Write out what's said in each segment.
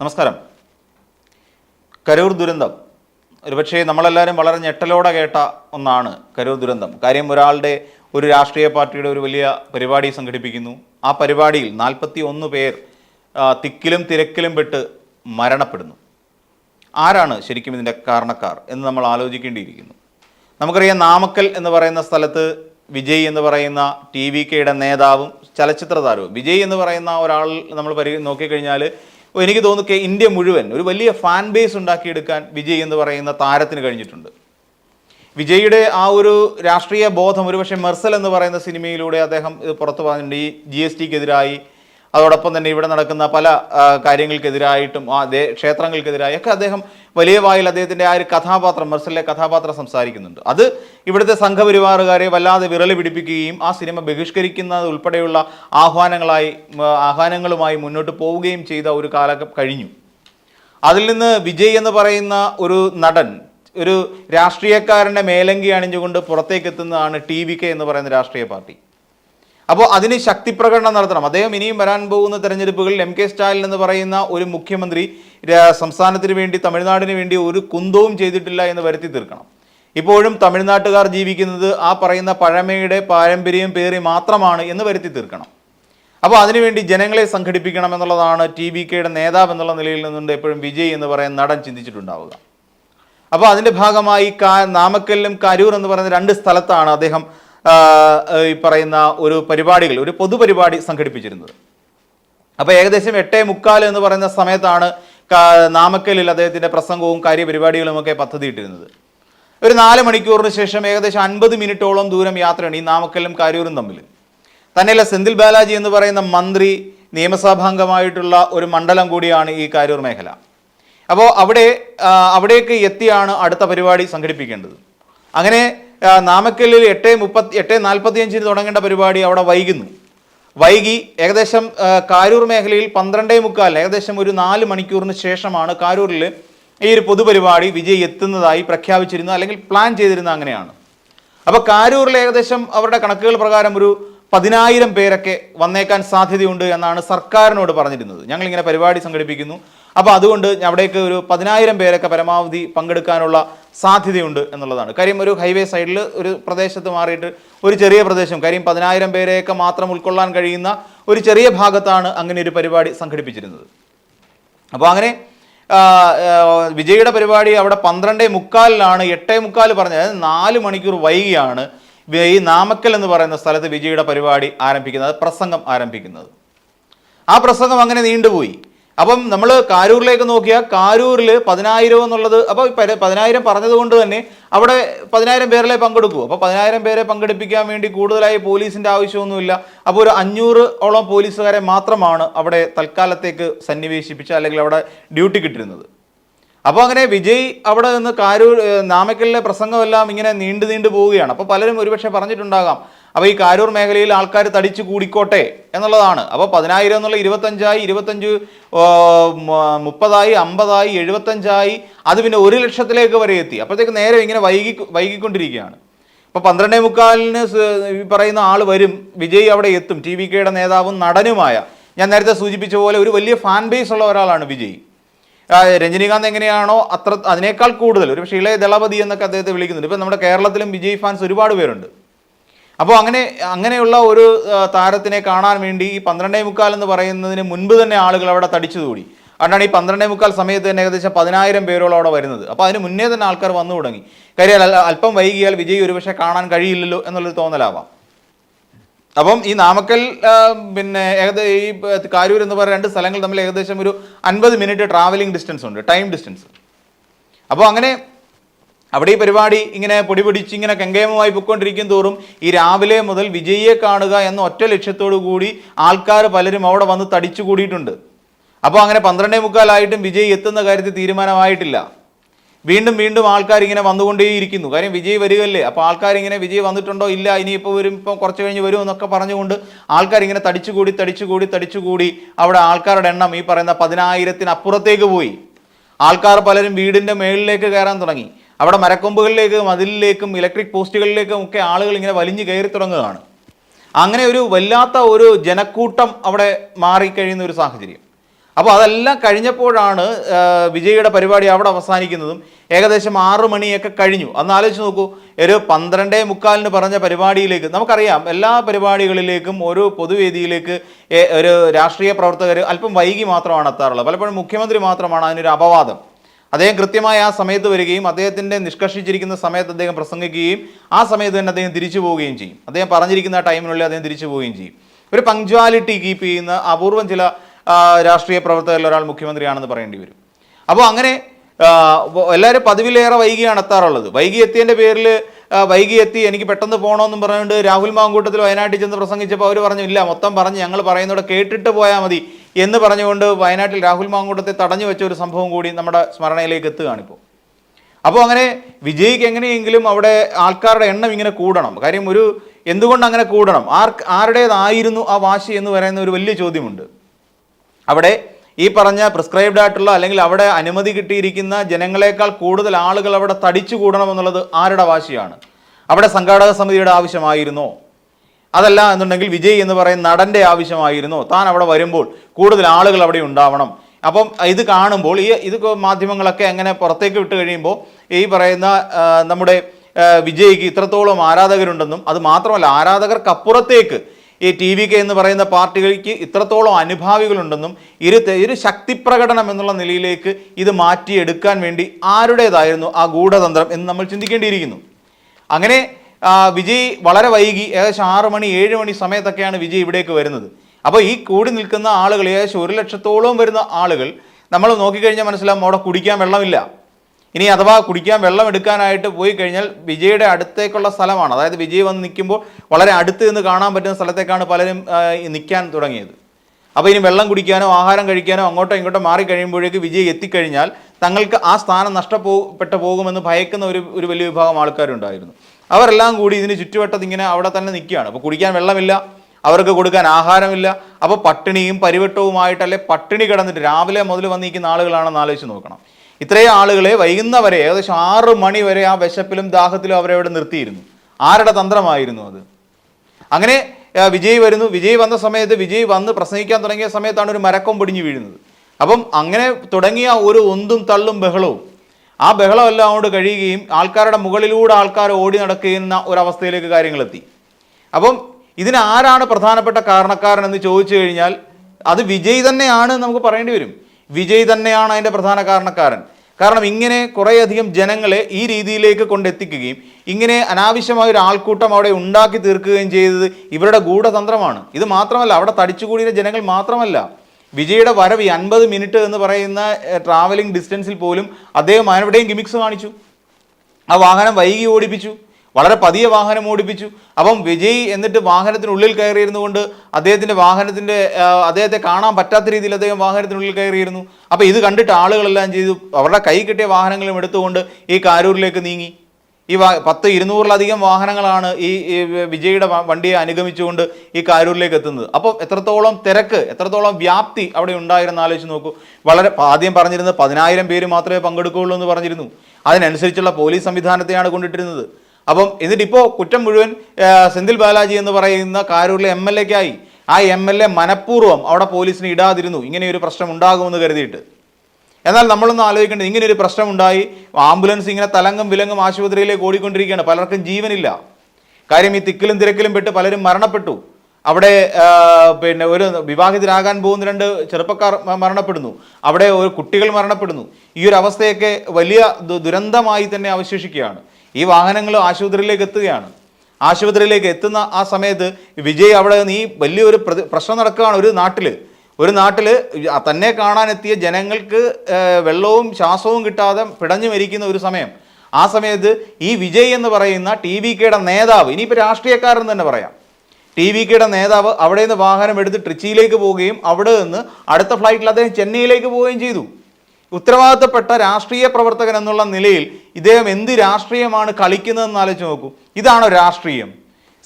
നമസ്കാരം. കരൂർ ദുരന്തം. ഒരുപക്ഷെ നമ്മളെല്ലാവരും വളരെ ഞെട്ടലോടെ കേട്ട ഒന്നാണ് കരൂർ ദുരന്തം. കാര്യം ഒരാളുടെ ഒരു രാഷ്ട്രീയ പാർട്ടിയുടെ ഒരു വലിയ പരിപാടി സംഘടിപ്പിക്കുന്നു. ആ പരിപാടിയിൽ നാൽപ്പത്തി ഒന്ന് പേർ തിക്കിലും തിരക്കിലും പെട്ട് മരണപ്പെടുന്നു. ആരാണ് ശരിക്കും ഇതിന്റെ കാരണക്കാർ എന്ന് നമ്മൾ ആലോചിക്കേണ്ടിയിരിക്കുന്നു. നമുക്കറിയാം നാമക്കൽ എന്ന് പറയുന്ന സ്ഥലത്ത് വിജയ് എന്ന് പറയുന്ന ടി വി കെയുടെ നേതാവും ചലച്ചിത്ര താരവും വിജയ് എന്ന് പറയുന്ന ഒരാൾ നമ്മൾ പരി നോക്കിക്കഴിഞ്ഞാൽ എനിക്ക് തോന്നുന്നു കെ- ഇന്ത്യ മുഴുവൻ ഒരു വലിയ ഫാൻ ബേസ് ഉണ്ടാക്കിയെടുക്കാൻ വിജയ് എന്ന് പറയുന്ന താരത്തിന് കഴിഞ്ഞിട്ടുണ്ട്. വിജയുടെ ആ ഒരു രാഷ്ട്രീയ ബോധം ഒരുപക്ഷെ മെർസൽ എന്ന് പറയുന്ന സിനിമയിലൂടെ അദ്ദേഹം ഇത് പുറത്തു പറഞ്ഞിട്ടുണ്ട്. ഈ ജി എസ് ടിക്കെതിരായി അതോടൊപ്പം തന്നെ ഇവിടെ നടക്കുന്ന പല കാര്യങ്ങൾക്കെതിരായിട്ടും ആ ദേ ക്ഷേത്രങ്ങൾക്കെതിരായി ഒക്കെ അദ്ദേഹം വലിയ വായിൽ അദ്ദേഹത്തിന്റെ ആ ഒരു കഥാപാത്രം മെർസലിലെ കഥാപാത്രം സംസാരിക്കുന്നുണ്ട്. അത് ഇവിടുത്തെ സംഘപരിവാറുകാരെ വല്ലാതെ വിരളി പിടിപ്പിക്കുകയും ആ സിനിമ ബഹിഷ്കരിക്കുന്നത് ഉൾപ്പെടെയുള്ള ആഹ്വാനങ്ങളായി ആഹ്വാനങ്ങളുമായി മുന്നോട്ട് പോവുകയും ചെയ്ത ഒരു കാലം കഴിഞ്ഞു. അതിൽ നിന്ന് വിജയ് എന്ന് പറയുന്ന ഒരു നടൻ ഒരു രാഷ്ട്രീയക്കാരന്റെ മേലങ്കി അണിഞ്ഞുകൊണ്ട് പുറത്തേക്ക് എത്തുന്നതാണ് ടി വി കെ എന്ന് പറയുന്ന രാഷ്ട്രീയ പാർട്ടി. അപ്പോൾ അതിന് ശക്തി പ്രകടനം നടത്തണം. അദ്ദേഹം ഇനിയും വരാൻ പോകുന്ന തെരഞ്ഞെടുപ്പുകളിൽ എം കെ സ്റ്റാലിൻ എന്ന് പറയുന്ന ഒരു മുഖ്യമന്ത്രി സംസ്ഥാനത്തിന് വേണ്ടി തമിഴ്നാടിന് വേണ്ടി ഒരു കുന്തവും ചെയ്തിട്ടില്ല എന്ന് വരുത്തി തീർക്കണം. ഇപ്പോഴും തമിഴ്നാട്ടുകാർ ജീവിക്കുന്നത് ആ പറയുന്ന പഴമയുടെ പാരമ്പര്യം പേറി മാത്രമാണ് എന്ന് വരുത്തി തീർക്കണം. അപ്പോൾ അതിനുവേണ്ടി ജനങ്ങളെ സംഘടിപ്പിക്കണം എന്നുള്ളതാണ് ടി വി കെയുടെ നേതാവ് എന്നുള്ള നിലയിൽ നിന്നുകൊണ്ട് എപ്പോഴും വിജയ് എന്ന് പറയുന്ന നടൻ ചിന്തിച്ചിട്ടുണ്ടാവുക. അപ്പോൾ അതിന്റെ ഭാഗമായി കാ നാമക്കല്ലും കരൂർ എന്ന് പറയുന്ന രണ്ട് സ്ഥലത്താണ് അദ്ദേഹം ഈ പറയുന്ന ഒരു പരിപാടികൾ ഒരു പൊതുപരിപാടി സംഘടിപ്പിച്ചിരുന്നത്. അപ്പോൾ ഏകദേശം എട്ടേ മുക്കാൽ എന്ന് പറയുന്ന സമയത്താണ് നാമക്കലിൽ അദ്ദേഹത്തിന്റെ പ്രസംഗവും കാര്യപരിപാടികളുമൊക്കെ പദ്ധതിയിട്ടിരുന്നത്. ഒരു നാല് മണിക്കൂറിന് ശേഷം ഏകദേശം അൻപത് മിനിറ്റോളം ദൂരം യാത്രയാണ് ഈ നാമക്കലും കാര്യൂരും തമ്മിൽ. തന്നെയല്ല സെന്തിൽ ബാലാജി എന്ന് പറയുന്ന മന്ത്രി നിയമസഭാംഗമായിട്ടുള്ള ഒരു മണ്ഡലം കൂടിയാണ് ഈ കാരൂർ മേഖല. അപ്പോൾ അവിടെ അവിടേക്ക് എത്തിയാണ് അടുത്ത പരിപാടി സംഘടിപ്പിക്കേണ്ടത്. അങ്ങനെ നാമക്കല്ലിൽ എട്ട് മുപ്പത്തി എട്ട് നാൽപ്പത്തിയഞ്ചിന് തുടങ്ങേണ്ട പരിപാടി അവിടെ വൈകുന്നു. വൈകി ഏകദേശം കാരൂർ മേഖലയിൽ പന്ത്രണ്ടേ മുക്കാൽ ഏകദേശം ഒരു നാല് മണിക്കൂറിന് ശേഷമാണ് കാരൂരിൽ ഈ ഒരു പൊതുപരിപാടി വിജയ് എത്തുന്നതായി പ്രഖ്യാപിച്ചിരുന്നത് അല്ലെങ്കിൽ പ്ലാൻ ചെയ്തിരുന്നത് അങ്ങനെയാണ്. അപ്പോൾ കാരൂരിൽ ഏകദേശം അവരുടെ കണക്കുകൾ പ്രകാരം ഒരു പതിനായിരം പേരൊക്കെ വന്നേക്കാൻ സാധ്യതയുണ്ട് എന്നാണ് സർക്കാരിനോട് പറഞ്ഞിരുന്നത്. ഞങ്ങളിങ്ങനെ പരിപാടി സംഘടിപ്പിക്കുന്നു. അപ്പോൾ അതുകൊണ്ട് അവിടേക്ക് ഒരു പതിനായിരം പേരൊക്കെ പരമാവധി പങ്കെടുക്കാനുള്ള സാധ്യതയുണ്ട് എന്നുള്ളതാണ്. കാര്യം ഒരു ഹൈവേ സൈഡിൽ ഒരു പ്രദേശത്ത് മാറിയിട്ട് ഒരു ചെറിയ പ്രദേശം കാര്യം പതിനായിരം പേരെയൊക്കെ മാത്രം ഉൾക്കൊള്ളാൻ കഴിയുന്ന ഒരു ചെറിയ ഭാഗത്താണ് അങ്ങനെ ഒരു പരിപാടി സംഘടിപ്പിച്ചിരുന്നത്. അപ്പോൾ അങ്ങനെ വിജയുടെ പരിപാടി അവിടെ പന്ത്രണ്ടേ മുക്കാലിലാണ് എട്ടേ മുക്കാൽ അതായത് നാല് മണിക്കൂർ വൈകിയാണ് ഈ നാമക്കൽ എന്ന് പറയുന്ന സ്ഥലത്ത് വിജയുടെ പരിപാടി ആരംഭിക്കുന്നത് പ്രസംഗം ആരംഭിക്കുന്നത്. ആ പ്രസംഗം അങ്ങനെ നീണ്ടുപോയി. അപ്പം നമ്മൾ കാരൂരിലേക്ക് നോക്കിയാൽ കാരൂരിൽ പതിനായിരം എന്നുള്ളത് അപ്പോൾ പതിനായിരം പറഞ്ഞതുകൊണ്ട് തന്നെ അവിടെ പതിനായിരം പേരിലെ പങ്കെടുക്കൂ. അപ്പോൾ പതിനായിരം പേരെ പങ്കെടുപ്പിക്കാൻ വേണ്ടി കൂടുതലായി പോലീസിന്റെ ആവശ്യമൊന്നുമില്ല. അപ്പോൾ ഒരു അഞ്ഞൂറ് ഓളം പോലീസുകാരെ മാത്രമാണ് അവിടെ തൽക്കാലത്തേക്ക് സന്നിവേശിപ്പിച്ച അല്ലെങ്കിൽ അവിടെ ഡ്യൂട്ടി കിട്ടിരുന്നത്. അപ്പോൾ അങ്ങനെ വിജയ് അവിടെ നിന്ന് കാരൂർ നാമക്കലിലെ പ്രസംഗമെല്ലാം ഇങ്ങനെ നീണ്ടു നീണ്ടു പോവുകയാണ്. അപ്പോൾ പലരും ഒരുപക്ഷെ പറഞ്ഞിട്ടുണ്ടാകാം അപ്പോൾ ഈ കാരൂർ മേഖലയിൽ ആൾക്കാർ തടിച്ചു കൂടിക്കോട്ടെ എന്നുള്ളതാണ്. അപ്പോൾ പതിനായിരം എന്നുള്ള ഇരുപത്തഞ്ചായി ഇരുപത്തഞ്ച് മുപ്പതായി അമ്പതായി എഴുപത്തഞ്ചായി അത് പിന്നെ ഒരു ലക്ഷത്തിലേക്ക് വരെ എത്തി. അപ്പോഴത്തേക്ക് നേരെ ഇങ്ങനെ വൈകി വൈകിക്കൊണ്ടിരിക്കുകയാണ്. അപ്പോൾ പന്ത്രണ്ടേ മുക്കാലിന് ഈ പറയുന്ന ആൾ വരും വിജയ് അവിടെ എത്തും ടി വി കെയുടെ നേതാവും നടനുമായ. ഞാൻ നേരത്തെ സൂചിപ്പിച്ച പോലെ ഒരു വലിയ ഫാൻ ബേസ് ഉള്ള ഒരാളാണ് വിജയ്. രജനീകാന്ത് എങ്ങനെയാണോ അത്ര അതിനേക്കാൾ കൂടുതൽ. ഒരു പക്ഷേ ഇളയ ദളപതി എന്നൊക്കെ അദ്ദേഹത്തെ വിളിക്കുന്നുണ്ട്. ഇപ്പം നമ്മുടെ കേരളത്തിലും വിജയ് ഫാൻസ് ഒരുപാട് പേരുണ്ട്. അപ്പോൾ അങ്ങനെ അങ്ങനെയുള്ള ഒരു താരത്തിനെ കാണാൻ വേണ്ടി ഈ പന്ത്രണ്ടേ മുക്കാൽ എന്ന് പറയുന്നതിന് മുൻപ് തന്നെ ആളുകൾ അവിടെ തടിച്ചു കൂടി അതുകൊണ്ടാണ് ഈ പന്ത്രണ്ടേ മുക്കാൽ സമയത്ത് തന്നെ ഏകദേശം പതിനായിരം പേരോളം അവിടെ വരുന്നത്. അപ്പോൾ അതിന് മുന്നേ തന്നെ ആൾക്കാർ വന്നു തുടങ്ങി. കാര്യം അല്പം വൈകിയാൽ വിജയ് ഒരുപക്ഷെ കാണാൻ കഴിയില്ലല്ലോ എന്നുള്ളൊരു തോന്നലാവാം. അപ്പം ഈ നാമക്കൽ പിന്നെ ഏകദേശം ഈ കാരൂർ എന്ന് പറയുന്ന രണ്ട് സ്ഥലങ്ങൾ തമ്മിൽ ഏകദേശം ഒരു അൻപത് മിനിറ്റ് ട്രാവലിംഗ് ഡിസ്റ്റൻസ് ഉണ്ട് ടൈം ഡിസ്റ്റൻസ് അപ്പോൾ അങ്ങനെ അവിടെ ഈ പരിപാടി ഇങ്ങനെ പൊടി പിടിച്ച് ഇങ്ങനെ കെങ്കേമമായി പൊയ്ക്കൊണ്ടിരിക്കും തോറും ഈ രാവിലെ മുതൽ വിജയിയെ കാണുക എന്ന ഒറ്റ ലക്ഷ്യത്തോടു കൂടി ആൾക്കാർ പലരും അവിടെ വന്ന് തടിച്ചു കൂടിയിട്ടുണ്ട് അപ്പോൾ അങ്ങനെ പന്ത്രണ്ടേ മുക്കാലായിട്ടും വിജയ് എത്തുന്ന കാര്യത്തിൽ തീരുമാനമായിട്ടില്ല. വീണ്ടും വീണ്ടും ആൾക്കാർ ഇങ്ങനെ വന്നുകൊണ്ടേയിരിക്കുന്നു. കാര്യം വിജയ് വരികയല്ലേ? അപ്പോൾ ആൾക്കാർ ഇങ്ങനെ വിജയ് വന്നിട്ടുണ്ടോ? ഇല്ല ഇനിയിപ്പോൾ വരും ഇപ്പം കുറച്ച് കഴിഞ്ഞ് വരും എന്നൊക്കെ പറഞ്ഞുകൊണ്ട് ആൾക്കാർ ഇങ്ങനെ തടിച്ചുകൂടി തടിച്ചുകൂടി തടിച്ചുകൂടി അവിടെ ആൾക്കാരുടെ എണ്ണം ഈ പറയുന്ന പതിനായിരത്തിനപ്പുറത്തേക്ക് പോയി. ആൾക്കാർ പലരും വീടിന്റെ മേളിലേക്ക് കയറാൻ തുടങ്ങി. അവിടെ മരക്കൊമ്പുകളിലേക്കും മതിലിലേക്കും ഇലക്ട്രിക് പോസ്റ്റുകളിലേക്കും ഒക്കെ ആളുകൾ ഇങ്ങനെ വലിഞ്ഞു കയറി തുടങ്ങുകയാണ്. അങ്ങനെ ഒരു വല്ലാത്ത ഒരു ജനക്കൂട്ടം അവിടെ മാറിക്കഴിയുന്ന ഒരു സാഹചര്യം. അപ്പോൾ അതെല്ലാം കഴിഞ്ഞപ്പോഴാണ് വിജയിയുടെ പരിപാടി അവിടെ അവസാനിക്കുന്നതും ഏകദേശം ആറു മണിയൊക്കെ കഴിഞ്ഞു. അന്ന് ആലോചിച്ച് നോക്കൂ ഒരു പന്ത്രണ്ടേ മുക്കാലിന് പറഞ്ഞ പരിപാടിയിലേക്ക് നമുക്കറിയാം എല്ലാ പരിപാടികളിലേക്കും ഒരു പൊതുവേദിയിലേക്ക് ഒരു രാഷ്ട്രീയ പ്രവർത്തകർ അല്പം വൈകി മാത്രമാണ് എത്താറുള്ളത്. പലപ്പോഴും മുഖ്യമന്ത്രി മാത്രമാണ് അതിനൊരു അപവാദം. അദ്ദേഹം കൃത്യമായി ആ സമയത്ത് വരികയും അദ്ദേഹത്തിന്റെ നിഷ്കർഷിച്ചിരിക്കുന്ന സമയത്ത് അദ്ദേഹം പ്രസംഗിക്കുകയും ആ സമയത്ത് തന്നെ അദ്ദേഹം തിരിച്ചു പോവുകയും ചെയ്യും. അദ്ദേഹം പറഞ്ഞിരിക്കുന്ന ആ ടൈമിനുള്ളിൽ അദ്ദേഹം തിരിച്ചു പോവുകയും ചെയ്യും. ഒരു പങ്ക്ച്വാലിറ്റി കീപ്പ് ചെയ്യുന്ന അപൂർവം ചില രാഷ്ട്രീയ പ്രവർത്തകരിൽ ഒരാൾ മുഖ്യമന്ത്രിയാണെന്ന് പറയേണ്ടി വരും. അപ്പോൾ അങ്ങനെ എല്ലാവരും പതിവിലേറെ വൈകിയാണ് എത്താറുള്ളത് വൈകി എത്തിയതിന്റെ പേരിൽ വൈകി എത്തി എനിക്ക് പെട്ടെന്ന് പോകണമെന്നും പറഞ്ഞുകൊണ്ട് രാഹുൽ മാങ്കൂട്ടത്തിൽ വയനാട്ടിൽ ചെന്ന് പ്രസംഗിച്ചപ്പോൾ അവർ പറഞ്ഞു ഇല്ല മൊത്തം പറഞ്ഞ് ഞങ്ങൾ പറയുന്നവിടെ കേട്ടിട്ട് പോയാൽ മതി എന്ന് പറഞ്ഞുകൊണ്ട് വയനാട്ടിൽ രാഹുൽ മാങ്കൂട്ടത്തെ തടഞ്ഞു വെച്ച ഒരു സംഭവം കൂടി നമ്മുടെ സ്മരണയിലേക്ക് എത്തുകയാണിപ്പോൾ അപ്പോൾ അങ്ങനെ വിജയിക്ക് എങ്ങനെയെങ്കിലും അവിടെ ആൾക്കാരുടെ എണ്ണം ഇങ്ങനെ കൂടണം. കാര്യം ഒരു എന്തുകൊണ്ട് അങ്ങനെ കൂടണം? ആർ ആരുടേതായിരുന്നു ആ വാശി എന്ന് പറയുന്ന ഒരു വലിയ ചോദ്യമുണ്ട്. അവിടെ ഈ പറഞ്ഞ പ്രിസ്ക്രൈബ്ഡ് ആയിട്ടുള്ള അല്ലെങ്കിൽ അവിടെ അനുമതി കിട്ടിയിരിക്കുന്ന ജനങ്ങളെക്കാൾ കൂടുതൽ ആളുകൾ അവിടെ തടിച്ചു കൂടണമെന്നുള്ളത് ആരുടെ വാശിയാണ്? അവിടെ സംഘാടക സമിതിയുടെ ആവശ്യമായിരുന്നോ? അതല്ല എന്നുണ്ടെങ്കിൽ വിജയ് എന്ന് പറയുന്ന നടന്റെ ആവശ്യമായിരുന്നോ? താൻ അവിടെ വരുമ്പോൾ കൂടുതൽ ആളുകൾ അവിടെ ഉണ്ടാവണം. അപ്പം ഇത് കാണുമ്പോൾ ഈ ഇത് മാധ്യമങ്ങളൊക്കെ അങ്ങനെ പുറത്തേക്ക് വിട്ട് കഴിയുമ്പോൾ ഈ പറയുന്ന നമ്മുടെ വിജയ്ക്ക് ഇത്രത്തോളം ആരാധകരുണ്ടെന്നും അത് മാത്രമല്ല ആരാധകർക്കപ്പുറത്തേക്ക് ഈ ടി വി കെ എന്ന് പറയുന്ന പാർട്ടികൾക്ക് ഇത്രത്തോളം അനുഭാവികളുണ്ടെന്നും ഇരു ഒരു ശക്തിപ്രകടനം എന്നുള്ള നിലയിലേക്ക് ഇത് മാറ്റിയെടുക്കാൻ വേണ്ടി ആരുടേതായിരുന്നു ആ ഗൂഢതന്ത്രം എന്ന് നമ്മൾ ചിന്തിക്കേണ്ടിയിരിക്കുന്നു. അങ്ങനെ വിജയ് വളരെ വൈകി ഏകദേശം ആറ് മണി ഏഴ് മണി സമയത്തൊക്കെയാണ് വിജയ് ഇവിടേക്ക് വരുന്നത്. അപ്പോൾ ഈ കൂടി നിൽക്കുന്ന ആളുകൾ ഏകദേശം ഒരു ലക്ഷത്തോളം വരുന്ന ആളുകൾ നമ്മൾ നോക്കിക്കഴിഞ്ഞാൽ മനസ്സിലാവും അവിടെ കുടിക്കാൻ വെള്ളമില്ല. ഇനി അഥവാ കുടിക്കാൻ വെള്ളം എടുക്കാനായിട്ട് പോയി കഴിഞ്ഞാൽ വിജയുടെ അടുത്തേക്കുള്ള സ്ഥലമാണ്. അതായത് വിജയ് വന്ന് നിൽക്കുമ്പോൾ വളരെ അടുത്ത് നിന്ന് കാണാൻ പറ്റുന്ന സ്ഥലത്തേക്കാണ് പലരും നിൽക്കാൻ തുടങ്ങിയത്. അപ്പോൾ ഇനി വെള്ളം കുടിക്കാനോ ആഹാരം കഴിക്കാനോ അങ്ങോട്ടോ ഇങ്ങോട്ടോ മാറി കഴിയുമ്പോഴേക്ക് വിജയ് എത്തിക്കഴിഞ്ഞാൽ തങ്ങൾക്ക് ആ സ്ഥാനം നഷ്ടപ്പെട്ടു പോകുമെന്ന് ഭയക്കുന്ന ഒരു ഒരു വലിയ വിഭാഗം ആൾക്കാരുണ്ടായിരുന്നു. അവരെല്ലാം കൂടി ഇതിന് ചുറ്റുവട്ടത്ത് ഇങ്ങനെ അവിടെ തന്നെ നിൽക്കുകയാണ്. അപ്പോൾ കുടിക്കാൻ വെള്ളമില്ല അവർക്ക് കൊടുക്കാൻ ആഹാരമില്ല അപ്പോൾ പട്ടിണിയും പരിവട്ടവുമായിട്ടല്ലേ പട്ടിണി കിടന്നിട്ട് രാവിലെ മുതൽ വന്നിരിക്കുന്ന ആളുകളാണെന്ന് ആലോചിച്ച് നോക്കണം. ഇത്രയും ആളുകളെ വൈകുന്നവരെ ഏകദേശം ആറ് മണി വരെ ആ വിശപ്പിലും ദാഹത്തിലും അവരെ അവിടെ നിർത്തിയിരുന്നു. ആരുടെ തന്ത്രമായിരുന്നു അത്? അങ്ങനെ വിജയ് വരുന്നു. വിജയ് വന്ന സമയത്ത് വിജയ് വന്ന് പ്രസംഗിക്കാൻ തുടങ്ങിയ സമയത്താണ് ഒരു മരക്കം പൊടിഞ്ഞു വീഴുന്നത്. അപ്പം അങ്ങനെ തുടങ്ങിയ ഒരു ഒന്തും തള്ളും ബഹളവും. ആ ബഹളം എല്ലാം കൊണ്ട് കഴിയുകയും ആൾക്കാരുടെ മുകളിലൂടെ ആൾക്കാർ ഓടി നടക്കുന്ന ഒരവസ്ഥയിലേക്ക് കാര്യങ്ങളെത്തി. അപ്പം ഇതിന് ആരാണ് പ്രധാനപ്പെട്ട കാരണക്കാരൻ എന്ന് ചോദിച്ചു കഴിഞ്ഞാൽ അത് വിജയ് തന്നെയാണ് നമുക്ക് പറയേണ്ടി വരും. വിജയ് തന്നെയാണ് അതിന്റെ പ്രധാന കാരണക്കാരൻ. കാരണം ഇങ്ങനെ കുറേയധികം ജനങ്ങളെ ഈ രീതിയിലേക്ക് കൊണ്ടെത്തിക്കുകയും ഇങ്ങനെ അനാവശ്യമായ ഒരു ആൾക്കൂട്ടം അവിടെ ഉണ്ടാക്കി തീർക്കുകയും ചെയ്തത് ഇവരുടെ ഗൂഢതന്ത്രമാണ്. ഇത് മാത്രമല്ല അവിടെ തടിച്ചുകൂടിയ ജനങ്ങൾ മാത്രമല്ല. വിജയുടെ വരവ് ഈ അൻപത് മിനിറ്റ് എന്ന് പറയുന്ന ട്രാവലിംഗ് ഡിസ്റ്റൻസിൽ പോലും അദ്ദേഹം എവിടെയും ഗിമിക്സ് കാണിച്ചു ആ വാഹനം വൈകി ഓടിപ്പിച്ചു. വളരെ പതിയെ വാഹനം ഓടിപ്പിച്ചു. അപ്പം വിജയ് എന്നിട്ട് വാഹനത്തിനുള്ളിൽ കയറിയിരുന്നു കൊണ്ട് അദ്ദേഹത്തിന്റെ വാഹനത്തിന്റെ അദ്ദേഹത്തെ കാണാൻ പറ്റാത്ത രീതിയിൽ അദ്ദേഹം വാഹനത്തിനുള്ളിൽ കയറിയിരുന്നു. അപ്പോൾ ഇത് കണ്ടിട്ട് ആളുകളെല്ലാം ചെയ്തു. അവരുടെ കൈ കിട്ടിയ വാഹനങ്ങളും എടുത്തുകൊണ്ട് ഈ കാരൂരിലേക്ക് നീങ്ങി. ഈ പത്ത് ഇരുന്നൂറിലധികം വാഹനങ്ങളാണ് ഈ വിജയുടെ വണ്ടിയെ അനുഗമിച്ചുകൊണ്ട് ഈ കാരൂരിലേക്ക് എത്തുന്നത്. അപ്പോൾ എത്രത്തോളം തിരക്ക് എത്രത്തോളം വ്യാപ്തി അവിടെ ഉണ്ടായിരുന്ന ആലോചിച്ച് നോക്കൂ. വളരെ ആദ്യം പറഞ്ഞിരുന്നത് പതിനായിരം പേര് മാത്രമേ പങ്കെടുക്കുകയുള്ളൂ എന്ന് പറഞ്ഞിരുന്നു. അതിനനുസരിച്ചുള്ള പോലീസ് സംവിധാനത്തെയാണ് കൊണ്ടിട്ടിരുന്നത്. അപ്പം എന്നിട്ടിപ്പോൾ കുറ്റം മുഴുവൻ സെന്തിൽ ബാലാജി എന്ന് പറയുന്ന കാരൂരിലെ എം എൽ എക്കായി ആ എം എൽ എ മനഃപൂർവം അവിടെ പോലീസിന് ഇടാതിരുന്നു. ഇങ്ങനെയൊരു പ്രശ്നം ഉണ്ടാകുമെന്ന് കരുതിയിട്ട്. എന്നാൽ നമ്മളൊന്ന് ആലോചിക്കേണ്ടത് ഇങ്ങനെയൊരു പ്രശ്നമുണ്ടായി. ആംബുലൻസ് ഇങ്ങനെ തലങ്ങും വിലങ്ങും ആശുപത്രിയിലേക്ക് ഓടിക്കൊണ്ടിരിക്കുകയാണ്. പലർക്കും ജീവനില്ല. കാര്യം ഈ തിക്കിലും തിരക്കിലും പെട്ട് പലരും മരണപ്പെട്ടു. അവിടെ പിന്നെ ഒരു വിവാഹിതരാകാൻ പോകുന്ന രണ്ട് ചെറുപ്പക്കാർ മരണപ്പെടുന്നു. അവിടെ ഒരു കുട്ടികൾ മരണപ്പെടുന്നു. ഈ ഒരു അവസ്ഥയൊക്കെ വലിയ ദുരന്തമായി തന്നെ അവശേഷിക്കുകയാണ്. ഈ വാഹനങ്ങൾ ആശുപത്രിയിലേക്ക് എത്തുകയാണ്. ആശുപത്രിയിലേക്ക് എത്തുന്ന ആ സമയത്ത് വിജയ് അവിടെ നിന്ന് ഈ വലിയൊരു പ്രശ്നം നടക്കുകയാണ് ഒരു നാട്ടിൽ ഒരു നാട്ടിൽ തന്നെ കാണാനെത്തിയ ജനങ്ങൾക്ക് വെള്ളവും ശ്വാസവും കിട്ടാതെ പിടഞ്ഞു മരിക്കുന്ന ഒരു സമയം. ആ സമയത്ത് ഈ വിജയ് എന്ന് പറയുന്ന ടി വി കെയുടെ നേതാവ് ഇനിയിപ്പോൾ രാഷ്ട്രീയക്കാരൻ തന്നെ പറയാം. ടി വി കെയുടെ നേതാവ് അവിടെ നിന്ന് വാഹനം എടുത്ത് ട്രിച്ചിയിലേക്ക് പോവുകയും അവിടെ നിന്ന് അടുത്ത ഫ്ലൈറ്റിൽ അദ്ദേഹം ചെന്നൈയിലേക്ക് പോവുകയും ചെയ്തു. ഉത്തരവാദിത്തപ്പെട്ട രാഷ്ട്രീയ പ്രവർത്തകൻ എന്നുള്ള നിലയിൽ ഇദ്ദേഹം എന്ത് രാഷ്ട്രീയമാണ് കളിക്കുന്നതെന്ന് ആലോചിച്ച് നോക്കൂ. ഇതാണോ രാഷ്ട്രീയം.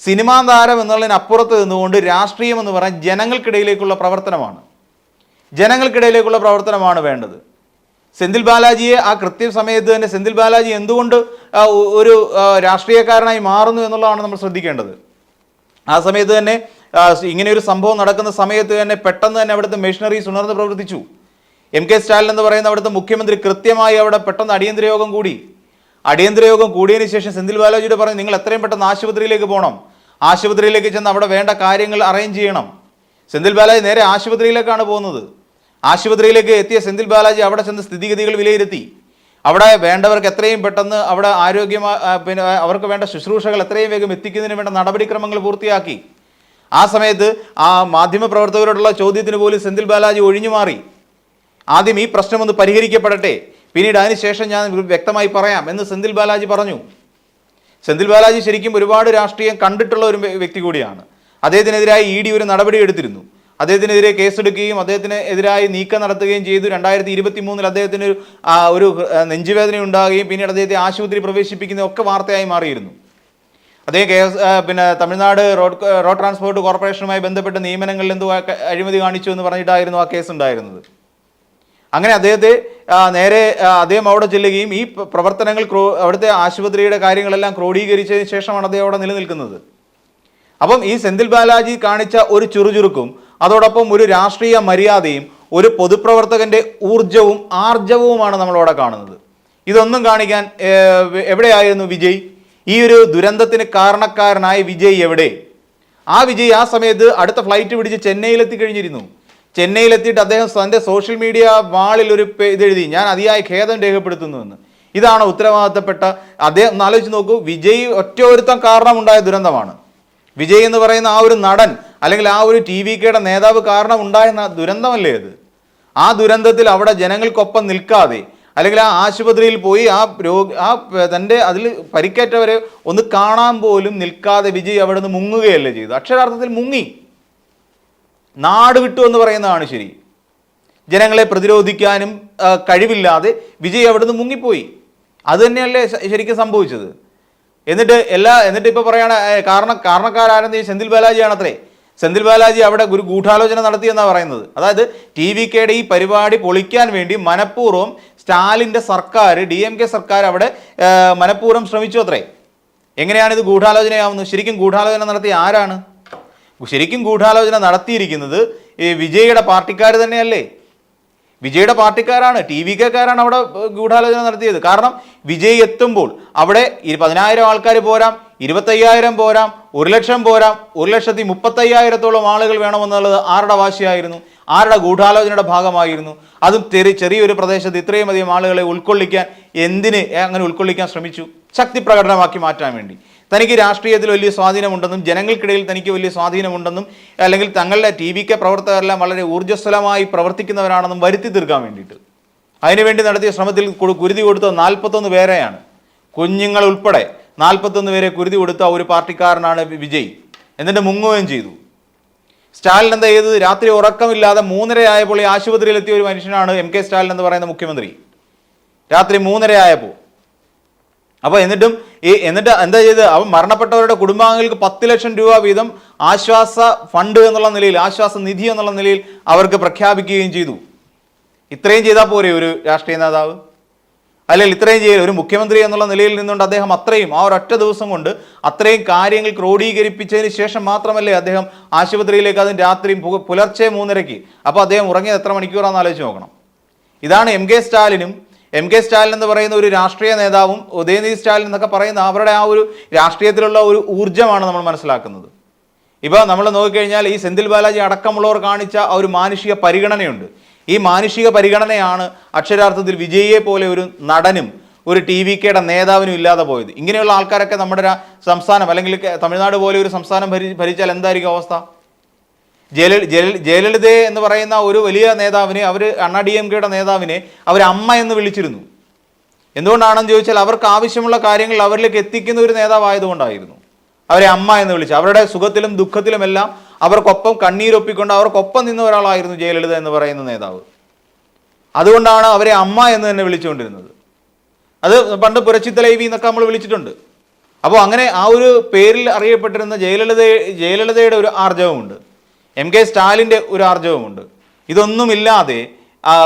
സിനിമാ താരം എന്നുള്ളതിനപ്പുറത്ത് നിന്നുകൊണ്ട് രാഷ്ട്രീയം എന്ന് പറയാൻ ജനങ്ങൾക്കിടയിലേക്കുള്ള പ്രവർത്തനമാണ്. ജനങ്ങൾക്കിടയിലേക്കുള്ള പ്രവർത്തനമാണ് വേണ്ടത്. സെന്തിൽ ബാലാജിയെ ആ കൃത്യസമയത്ത് തന്നെ സെന്തിൽ ബാലാജി എന്തുകൊണ്ട് ഒരു രാഷ്ട്രീയക്കാരനായി മാറുന്നു എന്നുള്ളതാണ് നമ്മൾ ശ്രദ്ധിക്കേണ്ടത്. ആ സമയത്ത് തന്നെ ഇങ്ങനെ ഒരു സംഭവം നടക്കുന്ന സമയത്ത് തന്നെ പെട്ടെന്ന് തന്നെ അവിടുത്തെ മെഷീനറീസ് ഉണർന്ന് പ്രവർത്തിച്ചു. എം കെ സ്റ്റാലിൻ എന്ന് പറയുന്ന അവിടുത്തെ മുഖ്യമന്ത്രി കൃത്യമായി അവിടെ പെട്ടെന്ന് അടിയന്തര യോഗം കൂടി. അടിയന്തര യോഗം കൂടിയതിന് ശേഷം സെന്തിൽ ബാലാജിയുടെ പറഞ്ഞു നിങ്ങൾ എത്രയും പെട്ടെന്ന് ആശുപത്രിയിലേക്ക് പോകണം ആശുപത്രിയിലേക്ക് ചെന്ന് അവിടെ വേണ്ട കാര്യങ്ങൾ അറേഞ്ച് ചെയ്യണം. സെന്തിൽ ബാലാജി നേരെ ആശുപത്രിയിലേക്കാണ് പോകുന്നത്. ആശുപത്രിയിലേക്ക് എത്തിയ സെന്തിൽ ബാലാജി അവിടെ ചെന്ന് സ്ഥിതിഗതികൾ വിലയിരുത്തി. അവിടെ വേണ്ടവർക്ക് എത്രയും പെട്ടെന്ന് അവിടെ ആരോഗ്യ പിന്നെ അവർക്ക് വേണ്ട ശുശ്രൂഷകൾ എത്രയും വേഗം എത്തിക്കുന്നതിന് വേണ്ട നടപടിക്രമങ്ങൾ പൂർത്തിയാക്കി. ആ സമയത്ത് ആ മാധ്യമപ്രവർത്തകരോടുള്ള ചോദ്യത്തിന് പോലും സെന്തിൽ ബാലാജി ഒഴിഞ്ഞു മാറി. ആദ്യം ഈ പ്രശ്നം ഒന്ന് പരിഹരിക്കപ്പെടട്ടെ. പിന്നീട് അതിനുശേഷം ഞാൻ വ്യക്തമായി പറയാം എന്ന് സെന്തിൽ ബാലാജി പറഞ്ഞു. സെന്തിൽ ബാലാജി ശരിക്കും ഒരുപാട് രാഷ്ട്രീയം കണ്ടിട്ടുള്ള ഒരു വ്യക്തി കൂടിയാണ്. അദ്ദേഹത്തിനെതിരായി ഇ ഡി ഒരു നടപടി എടുത്തിരുന്നു. അദ്ദേഹത്തിനെതിരെ കേസെടുക്കുകയും അദ്ദേഹത്തിന് എതിരായി നീക്കം നടത്തുകയും ചെയ്തു. രണ്ടായിരത്തി ഇരുപത്തി മൂന്നിൽ അദ്ദേഹത്തിന് ഒരു, നെഞ്ചുവേദന ഉണ്ടാകുകയും പിന്നീട് അദ്ദേഹത്തെ ആശുപത്രി പ്രവേശിപ്പിക്കുന്ന ഒക്കെ വാർത്തയായി മാറിയിരുന്നു. അദ്ദേഹം ആ, പിന്നെ തമിഴ്നാട് റോഡ് റോഡ് ട്രാൻസ്പോർട്ട് കോർപ്പറേഷനുമായി ബന്ധപ്പെട്ട നിയമനങ്ങളിൽ എന്തോ അഴിമതി കാണിച്ചു എന്ന് പറഞ്ഞിട്ടായിരുന്നു ആ കേസ് ഉണ്ടായിരുന്നത്. അങ്ങനെ അദ്ദേഹത്തെ നേരെ അദ്ദേഹം അവിടെ ചെല്ലുകയും ഈ പ്രവർത്തനങ്ങൾ ക്രോ അവിടുത്തെ ആശുപത്രിയുടെ കാര്യങ്ങളെല്ലാം ക്രോഡീകരിച്ചതിന് ശേഷമാണ് അദ്ദേഹം അവിടെ നിലനിൽക്കുന്നത്. അപ്പം ഈ സെന്തിൽ ബാലാജി കാണിച്ച ഒരു ചുറുചുറുക്കും അതോടൊപ്പം ഒരു രാഷ്ട്രീയ മര്യാദയും ഒരു പൊതുപ്രവർത്തകന്റെ ഊർജവും ആർജവവുമാണ് നമ്മളവിടെ കാണുന്നത്. ഇതൊന്നും കാണിക്കാൻ എവിടെയായിരുന്നു വിജയ്? ഈ ഒരു ദുരന്തത്തിന് കാരണക്കാരനായ വിജയ് എവിടെ? ആ വിജയ് ആ സമയത്ത് അടുത്ത ഫ്ലൈറ്റ് പിടിച്ച് ചെന്നൈയിലെത്തി കഴിഞ്ഞിരുന്നു. ചെന്നൈയിലെത്തിയിട്ട് അദ്ദേഹം തന്റെ സോഷ്യൽ മീഡിയ വാളിൽ ഒരു ഇതെഴുതി. ഞാൻ അതിയായ ഖേദം രേഖപ്പെടുത്തുന്നുവെന്ന്. ഇതാണ് ഉത്തരവാദിത്തപ്പെട്ട അദ്ദേഹം ആലോചിച്ച് നോക്കൂ. വിജയ് ഒറ്റ ഒരുത്തം കാരണമുണ്ടായ ദുരന്തമാണ്. വിജയ് എന്ന് പറയുന്ന ആ ഒരു നടൻ അല്ലെങ്കിൽ ആ ഒരു ടി വി കെയുടെ നേതാവ് കാരണം ഉണ്ടായ ദുരന്തമല്ലേ അത്? ആ ദുരന്തത്തിൽ അവിടെ ജനങ്ങൾക്കൊപ്പം നിൽക്കാതെ അല്ലെങ്കിൽ ആ ആശുപത്രിയിൽ പോയി ആ രോഗ ആ തന്റെ അതിൽ പരിക്കേറ്റവരെ ഒന്ന് കാണാൻ പോലും നിൽക്കാതെ വിജയ് അവിടെ നിന്ന് മുങ്ങുകയല്ലേ ചെയ്തു. അക്ഷരാർത്ഥത്തിൽ മുങ്ങി. നാട് വിട്ടു എന്ന് പറയുന്നതാണ് ശരി. ജനങ്ങളെ പ്രതിരോധിക്കാനും കഴിവില്ലാതെ വിജയ് അവിടുന്ന് മുങ്ങിപ്പോയി. അത് തന്നെയല്ലേ ശരിക്കും സംഭവിച്ചത്. എന്നിട്ട് എല്ലാ എന്നിട്ട് ഇപ്പോൾ പറയണ കാരണം ഈ സെന്തിൽ ബാലാജിയാണത്രേ. സെന്തിൽ ബാലാജി അവിടെ ഒരു ഗൂഢാലോചന നടത്തിയെന്നാണ് പറയുന്നത്. അതായത് ടി വി കെയുടെ ഈ പരിപാടി പൊളിക്കാൻ വേണ്ടി മനഃപൂർവം സ്റ്റാലിന്റെ സർക്കാർ ഡി എം കെ സർക്കാർ അവിടെ മനഃപൂർവം ശ്രമിച്ചു അത്രേ. എങ്ങനെയാണ് ഇത് ഗൂഢാലോചനയാവുന്നത്? ശരിക്കും ഗൂഢാലോചന നടത്തിയ ആരാണ്? ശരിക്കും ഗൂഢാലോചന നടത്തിയിരിക്കുന്നത് ഈ വിജയുടെ പാർട്ടിക്കാർ തന്നെയല്ലേ? വിജയുടെ പാർട്ടിക്കാരാണ് ടി വി കെക്കാരാണ് അവിടെ ഗൂഢാലോചന നടത്തിയത്. കാരണം വിജയ് എത്തുമ്പോൾ അവിടെ പതിനായിരം ആൾക്കാർ പോരാം ഇരുപത്തയ്യായിരം പോരാം ഒരു ലക്ഷം പോരാം ഒരു ലക്ഷത്തി മുപ്പത്തയ്യായിരത്തോളം ആളുകൾ വേണമെന്നുള്ളത് ആരുടെ വാശിയായിരുന്നു? ആരുടെ ഗൂഢാലോചനയുടെ ഭാഗമായിരുന്നു? അതും തെറി ചെറിയൊരു പ്രദേശത്ത് ഇത്രയും അധികം ആളുകളെ ഉൾക്കൊള്ളിക്കാൻ എന്തിന് അങ്ങനെ ഉൾക്കൊള്ളിക്കാൻ ശ്രമിച്ചു? ശക്തി പ്രകടനമാക്കി മാറ്റാൻ വേണ്ടി. തനിക്ക് രാഷ്ട്രീയത്തിൽ വലിയ സ്വാധീനമുണ്ടെന്നും ജനങ്ങൾക്കിടയിൽ തനിക്ക് വലിയ സ്വാധീനമുണ്ടെന്നും അല്ലെങ്കിൽ തങ്ങളുടെ ടി വി കെ പ്രവർത്തകരെല്ലാം വളരെ ഊർജസ്വലമായി പ്രവർത്തിക്കുന്നവരാണെന്നും വരുത്തി തീർക്കാൻ വേണ്ടിയിട്ട്. അതിനുവേണ്ടി നടത്തിയ ശ്രമത്തിൽ കുരുതി കൊടുത്ത നാൽപ്പത്തൊന്ന് പേരെയാണ്. കുഞ്ഞുങ്ങൾ ഉൾപ്പെടെ നാൽപ്പത്തൊന്ന് പേരെ കുരുതി കൊടുത്ത ഒരു പാർട്ടിക്കാരനാണ് വിജയ്. എന്നിട്ട് മുങ്ങുകയും ചെയ്തു. സ്റ്റാലിൻ എന്താ ചെയ്തത്? രാത്രി ഉറക്കമില്ലാതെ മൂന്നര ആയപ്പോൾ ഈ ആശുപത്രിയിലെത്തിയ ഒരു മനുഷ്യനാണ് എം കെ സ്റ്റാലിൻ എന്ന് പറയുന്ന മുഖ്യമന്ത്രി. രാത്രി മൂന്നര ആയപ്പോൾ അപ്പോൾ എന്നിട്ടും ഈ എന്നിട്ട് എന്താ ചെയ്ത് അവൻ മരണപ്പെട്ടവരുടെ കുടുംബാംഗങ്ങൾക്ക് പത്ത് ലക്ഷം രൂപ വീതം ആശ്വാസ ഫണ്ട് എന്നുള്ള നിലയിൽ ആശ്വാസ നിധി എന്നുള്ള നിലയിൽ അവർക്ക് പ്രഖ്യാപിക്കുകയും ചെയ്തു. ഇത്രയും ചെയ്താൽ പോരെ ഒരു രാഷ്ട്രീയ നേതാവ്? അല്ലെങ്കിൽ ഇത്രയും ചെയ്യൽ ഒരു മുഖ്യമന്ത്രി എന്നുള്ള നിലയിൽ നിന്നുകൊണ്ട് അദ്ദേഹം അത്രയും ആ ഒരൊറ്റ ദിവസം കൊണ്ട് അത്രയും കാര്യങ്ങൾ ക്രോഡീകരിപ്പിച്ചതിന് ശേഷം മാത്രമല്ലേ അദ്ദേഹം ആശുപത്രിയിലേക്ക് അതും രാത്രി പുലർച്ചെ മൂന്നരയ്ക്ക്. അപ്പോൾ അദ്ദേഹം ഉറങ്ങിയത് എത്ര മണിക്കൂറാണെന്ന് ആലോചിച്ച് നോക്കണം. ഇതാണ് എം കെ സ്റ്റാലിനും എം കെ സ്റ്റാലിൻ എന്ന് പറയുന്ന ഒരു രാഷ്ട്രീയ നേതാവും ഉദയനിധി സ്റ്റാലിൻ എന്നൊക്കെ പറയുന്ന അവരുടെ ആ ഒരു രാഷ്ട്രീയത്തിലുള്ള ഒരു ഊർജമാണ് നമ്മൾ മനസ്സിലാക്കുന്നത്. ഇപ്പോൾ നമ്മൾ നോക്കിക്കഴിഞ്ഞാൽ ഈ സെന്തിൽ ബാലാജി അടക്കമുള്ളവർ കാണിച്ച ആ ഒരു മാനുഷിക പരിഗണനയുണ്ട്. ഈ മാനുഷിക പരിഗണനയാണ് അക്ഷരാർത്ഥത്തിൽ വിജയിയെ പോലെ ഒരു നടനും ഒരു ടി വി കെയുടെ നേതാവിനും ഇല്ലാതെ പോയത്. ഇങ്ങനെയുള്ള ആൾക്കാരൊക്കെ നമ്മുടെ സംസ്ഥാനം അല്ലെങ്കിൽ തമിഴ്നാട് പോലെ ഒരു സംസ്ഥാനം ഭരി ഭരിച്ചാൽ എന്തായിരിക്കും അവസ്ഥ? ജയല ജയല- ജയലളിതയെ എന്ന് പറയുന്ന ഒരു വലിയ നേതാവിനെ അവർ അണ്ണാ ഡി എം കെയുടെ നേതാവിനെ അവർ അമ്മ എന്ന് വിളിച്ചിരുന്നു. എന്തുകൊണ്ടാണെന്ന് ചോദിച്ചാൽ അവർക്ക് ആവശ്യമുള്ള കാര്യങ്ങൾ അവരിലേക്ക് എത്തിക്കുന്ന ഒരു നേതാവായതുകൊണ്ടായിരുന്നു. അവരെ അമ്മ എന്ന് വിളിച്ചു അവരുടെ സുഖത്തിലും ദുഃഖത്തിലുമെല്ലാം അവർക്കൊപ്പം കണ്ണീരൊപ്പിക്കൊണ്ട് അവർക്കൊപ്പം നിന്ന ഒരാളായിരുന്നു ജയലളിത എന്ന് പറയുന്ന നേതാവ്. അതുകൊണ്ടാണ് അവരെ അമ്മ എന്ന് തന്നെ വിളിച്ചുകൊണ്ടിരുന്നത്. അത് പണ്ട് പുരച്ചിത്തലൈവി എന്നൊക്കെ നമ്മൾ വിളിച്ചിട്ടുണ്ട്. അപ്പോൾ അങ്ങനെ ആ ഒരു പേരിൽ അറിയപ്പെട്ടിരുന്ന ജയലളിത ജയലളിതയുടെ ഒരു ആർജവമുണ്ട്. എം കെ സ്റ്റാലിന്റെ ഒരു ആർജവമുണ്ട്. ഇതൊന്നുമില്ലാതെ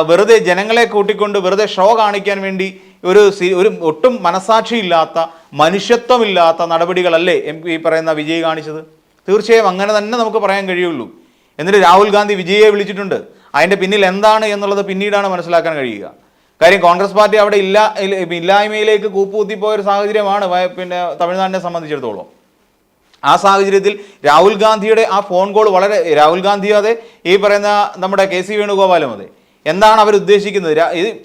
വെറുതെ ജനങ്ങളെ കൂട്ടിക്കൊണ്ട് വെറുതെ ഷോ കാണിക്കാൻ വേണ്ടി ഒരു ഒരു ഒട്ടും മനസാക്ഷിയില്ലാത്ത മനുഷ്യത്വമില്ലാത്ത നടപടികളല്ലേ എം ഈ പറയുന്ന വിജയ് കാണിച്ചത്? തീർച്ചയായും അങ്ങനെ തന്നെ നമുക്ക് പറയാൻ കഴിയുള്ളൂ. എന്നിട്ട് രാഹുൽ ഗാന്ധി വിജയെ വിളിച്ചിട്ടുണ്ട്. അതിന്റെ പിന്നിൽ എന്താണ് എന്നുള്ളത് പിന്നീടാണ് മനസ്സിലാക്കാൻ കഴിയുക. കാര്യം കോൺഗ്രസ് പാർട്ടി അവിടെ ഇല്ല ഇല്ല- ഇല്ലായ്മയിലേക്ക് കൂപ്പുകുത്തിപ്പോയ ഒരു സാഹചര്യമാണ് പിന്നെ തമിഴ്നാടിനെ സംബന്ധിച്ചിടത്തോളം. ആ സാഹചര്യത്തിൽ രാഹുൽ ഗാന്ധിയുടെ ആ ഫോൺ കോൾ വളരെ രാഹുൽ ഗാന്ധി അതെ ഈ പറയുന്ന നമ്മുടെ കെ സി വേണുഗോപാലും അതെ. എന്താണ് അവർ ഉദ്ദേശിക്കുന്നത്?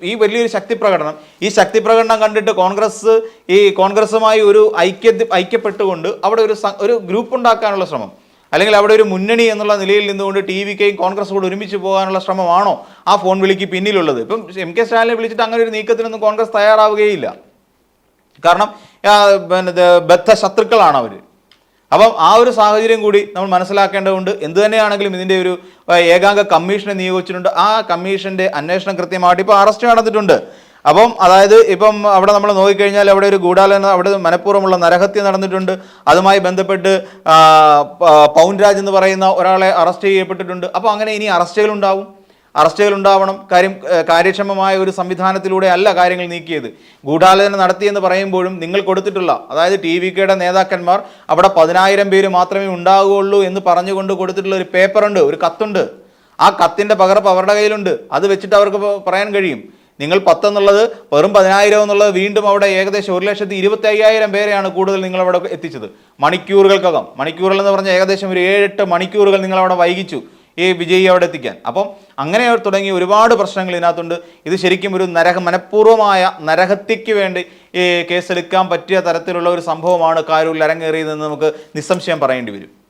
ഈ വലിയൊരു ശക്തി പ്രകടനം ഈ ശക്തി പ്രകടനം കണ്ടിട്ട് കോൺഗ്രസ് ഈ കോൺഗ്രസുമായി ഒരു ഐക്യ ഐക്യപ്പെട്ടുകൊണ്ട് അവിടെ ഒരു ഒരു ഗ്രൂപ്പ് ഉണ്ടാക്കാനുള്ള ശ്രമം അല്ലെങ്കിൽ അവിടെ ഒരു മുന്നണി എന്നുള്ള നിലയിൽ നിന്നുകൊണ്ട് ടി വിക്കെയും കോൺഗ്രസ് കൂടെ ഒരുമിച്ച് പോകാനുള്ള ശ്രമമാണോ ആ ഫോൺ വിളിക്ക് പിന്നിലുള്ളത്? ഇപ്പം എം കെ സ്റ്റാലിനെ വിളിച്ചിട്ട് അങ്ങനെ ഒരു നീക്കത്തിനൊന്നും കോൺഗ്രസ് തയ്യാറാവുകയില്ല. കാരണം പിന്നെ ബദ്ധ ശത്രുക്കളാണ് അവർ അപ്പം ആ ഒരു സാഹചര്യം കൂടി നമ്മൾ മനസ്സിലാക്കേണ്ടതുണ്ട്. എന്ത് തന്നെയാണെങ്കിലും ഇതിന്റെ ഒരു ഏകാംഗ കമ്മീഷനെ നിയോഗിച്ചിട്ടുണ്ട്. ആ കമ്മീഷന്റെ അന്വേഷണം കൃത്യമായിട്ട് ഇപ്പോൾ അറസ്റ്റ് നടന്നിട്ടുണ്ട്. അപ്പം അതായത് ഇപ്പം അവിടെ നമ്മൾ നോക്കിക്കഴിഞ്ഞാൽ അവിടെ ഒരു ഗൂഢാലോചന അവിടെ മനഃപൂർവമുള്ള നരഹത്യ നടന്നിട്ടുണ്ട്. അതുമായി ബന്ധപ്പെട്ട് ആ, പ- പൗൻ രാജ് എന്ന് പറയുന്ന ഒരാളെ അറസ്റ്റ് ചെയ്യപ്പെട്ടിട്ടുണ്ട്. അപ്പോൾ അങ്ങനെ ഇനി അറസ്റ്റുകൾ ഉണ്ടാവും? അറസ്റ്റുകൾ ഉണ്ടാവണം കാര്യം കാര്യക്ഷമമായ ഒരു സംവിധാനത്തിലൂടെ അല്ല കാര്യങ്ങൾ നീക്കിയത്. ഗൂഢാലോചന നടത്തിയെന്ന് പറയുമ്പോഴും നിങ്ങൾ കൊടുത്തിട്ടുള്ള അതായത് ടി വി കെയുടെ നേതാക്കന്മാർ അവിടെ പതിനായിരം പേര് മാത്രമേ ഉണ്ടാവുകയുള്ളൂ എന്ന് പറഞ്ഞുകൊണ്ട് കൊടുത്തിട്ടുള്ള ഒരു പേപ്പറുണ്ട് ഒരു കത്തുണ്ട്. ആ കത്തിന്റെ പകർപ്പ് അവരുടെ കയ്യിലുണ്ട്. അത് വെച്ചിട്ട് അവർക്ക് പറയാൻ കഴിയും. നിങ്ങൾ പത്തെന്നുള്ളത് വെറും പതിനായിരം എന്നുള്ളത് വീണ്ടും അവിടെ ഏകദേശം ഒരു ലക്ഷത്തി ഇരുപത്തി അയ്യായിരം പേരെയാണ് കൂടുതൽ നിങ്ങൾ അവിടെ എത്തിച്ചത്. മണിക്കൂറുകൾക്കകം. മണിക്കൂറുകൾ എന്ന് പറഞ്ഞാൽ ഏകദേശം ഒരു ഏഴെട്ട് മണിക്കൂറുകൾ നിങ്ങൾ അവിടെ വൈകിച്ചു. ഈ വിജയി അവിടെ എത്തിക്കാൻ. അപ്പം അങ്ങനെ തുടങ്ങി ഒരുപാട് പ്രശ്നങ്ങൾ ഇതിനകത്തുണ്ട്. ഇത് ശരിക്കും ഒരു നരക മനഃപൂർവമായ നരഹത്യയ്ക്ക് വേണ്ടി ഈ കേസെടുക്കാൻ പറ്റിയ തരത്തിലുള്ള ഒരു സംഭവമാണ് കാരൂരിൽ അരങ്ങേറിയതെന്ന് നമുക്ക് നിസ്സംശയം പറയേണ്ടി വരും.